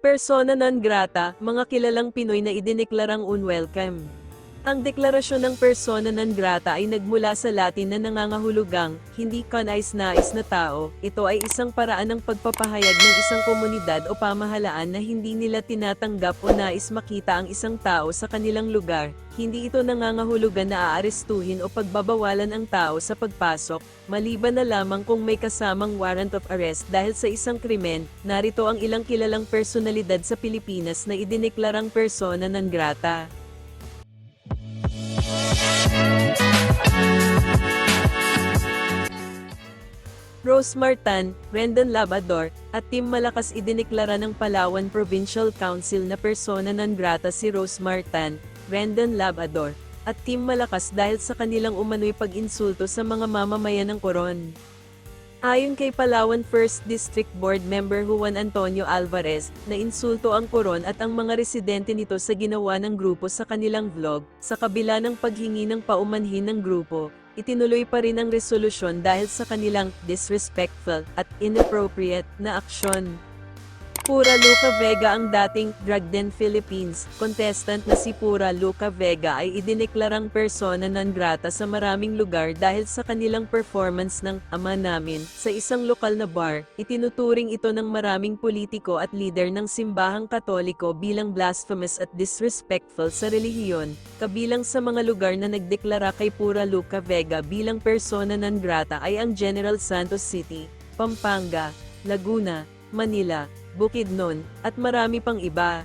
Persona non grata, mga kilalang Pinoy na idineklarang unwelcome. Ang deklarasyon ng persona non grata ay nagmula sa Latin na nangangahulugang, hindi kanais-nais na tao, ito ay isang paraan ng pagpapahayag ng isang komunidad o pamahalaan na hindi nila tinatanggap o nais makita ang isang tao sa kanilang lugar, hindi ito nangangahulugan na aarestuhin o pagbabawalan ang tao sa pagpasok, maliban na lamang kung may kasamang warrant of arrest dahil sa isang krimen, narito ang ilang kilalang personalidad sa Pilipinas na idineklarang persona non grata. Rose Martan, Brendan Labador, at Team Malakas idineklara ng Palawan Provincial Council na persona non grata si Rose Martan, Brendan Labador, at Team Malakas dahil sa kanilang umano'y pag-insulto sa mga mamamayan ng Coron. Ayon kay Palawan 1st District Board Member Juan Antonio Alvarez, na insulto ang Coron at ang mga residente nito sa ginawa ng grupo sa kanilang vlog, sa kabila ng paghingi ng paumanhin ng grupo, itinuloy pa rin ang resolusyon dahil sa kanilang disrespectful at inappropriate na aksyon. Pura Luca Vega ang dating Drug Den Philippines contestant na si Pura Luca Vega ay idineklarang persona non grata sa maraming lugar dahil sa kanilang performance ng Ama Namin sa isang lokal na bar. Itinuturing ito ng maraming politiko at leader ng simbahang katoliko bilang blasphemous at disrespectful sa relihiyon, kabilang sa mga lugar na nagdeklara kay Pura Luca Vega bilang persona non grata ay ang General Santos City, Pampanga, Laguna, Manila, Bukidnon, at marami pang iba.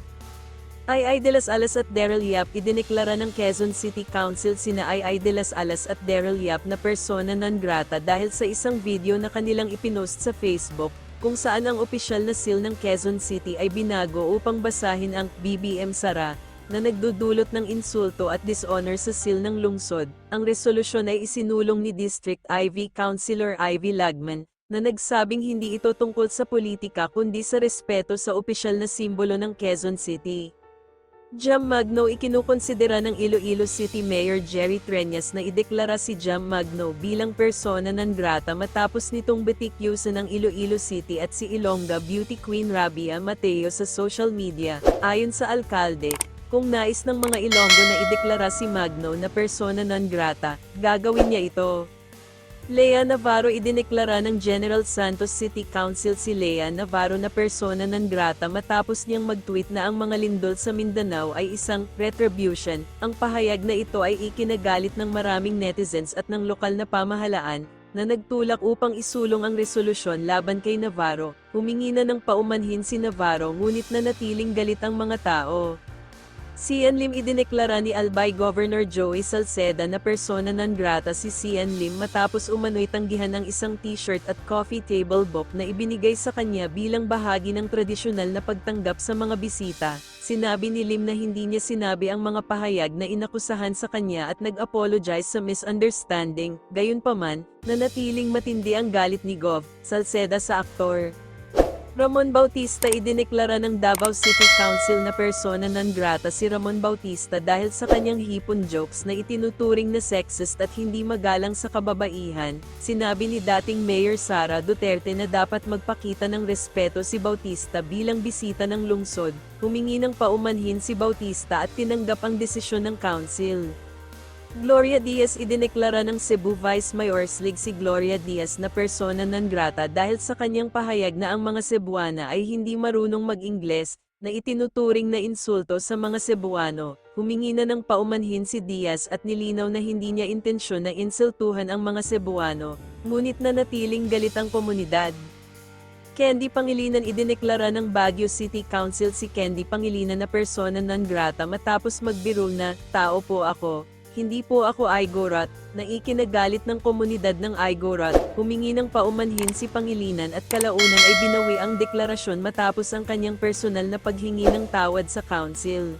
Ay de las Alas at Daryl Yap idineklara ng Quezon City Council sina Ay de las Alas at Daryl Yap na persona non grata dahil sa isang video na kanilang ipinost sa Facebook, kung saan ang opisyal na seal ng Quezon City ay binago upang basahin ang BBM Sara, na nagdudulot ng insulto at dishonor sa seal ng lungsod. Ang resolusyon ay isinulong ni District Ivy Councilor Ivy Lagman, na nagsabing hindi ito tungkol sa politika kundi sa respeto sa opisyal na simbolo ng Quezon City. Jam Magno ikinukonsidera ng Iloilo City Mayor Jerry Treñas na ideklara si Jam Magno bilang persona non grata matapos nitong betikyusan ng Iloilo City at si Ilongga Beauty Queen Rabia Mateo sa social media. Ayon sa alkalde, kung nais ng mga Ilonggo na ideklara si Magno na persona non grata, gagawin niya ito. Lea Navarro idineklara ng General Santos City Council si Lea Navarro na persona non grata matapos niyang mag-tweet na ang mga lindol sa Mindanao ay isang retribution. Ang pahayag na ito ay ikinagalit ng maraming netizens at ng lokal na pamahalaan na nagtulak upang isulong ang resolusyon laban kay Navarro. Humingi na ng paumanhin si Navarro ngunit nanatiling galit ang mga tao. Sian Lim idineklara ni Albay Governor Joey Salceda na persona non grata si Sian Lim matapos umano'y tanggihan ng isang t-shirt at coffee table book na ibinigay sa kanya bilang bahagi ng tradisyonal na pagtanggap sa mga bisita. Sinabi ni Lim na hindi niya sinabi ang mga pahayag na inakusahan sa kanya at nag-apologize sa misunderstanding, gayunpaman, nanatiling matindi ang galit ni Gov. Salceda sa aktor. Ramon Bautista idineklara ng Davao City Council na persona non grata si Ramon Bautista dahil sa kanyang hipon jokes na itinuturing na sexist at hindi magalang sa kababaihan. Sinabi ni dating Mayor Sara Duterte na dapat magpakita ng respeto si Bautista bilang bisita ng lungsod. Humingi ng paumanhin si Bautista at tinanggap ang desisyon ng council. Gloria Diaz idineklara ng Cebu Vice Mayor's League si Gloria Diaz na persona non grata dahil sa kanyang pahayag na ang mga Cebuana ay hindi marunong mag-Ingles, na itinuturing na insulto sa mga Cebuano. Humingi na ng paumanhin si Diaz at nilinaw na hindi niya intensyon na insultuhan ang mga Cebuano, ngunit nanatiling galit ang komunidad. Candy Pangilinan idineklara ng Baguio City Council si Candy Pangilinan na persona non grata matapos magbiro na, tao po ako, hindi po ako Igorot, na ikinagalit ng komunidad ng Igorot, humingi ng paumanhin si Pangilinan at kalaunan ay binawi ang deklarasyon matapos ang kanyang personal na paghingi ng tawad sa council.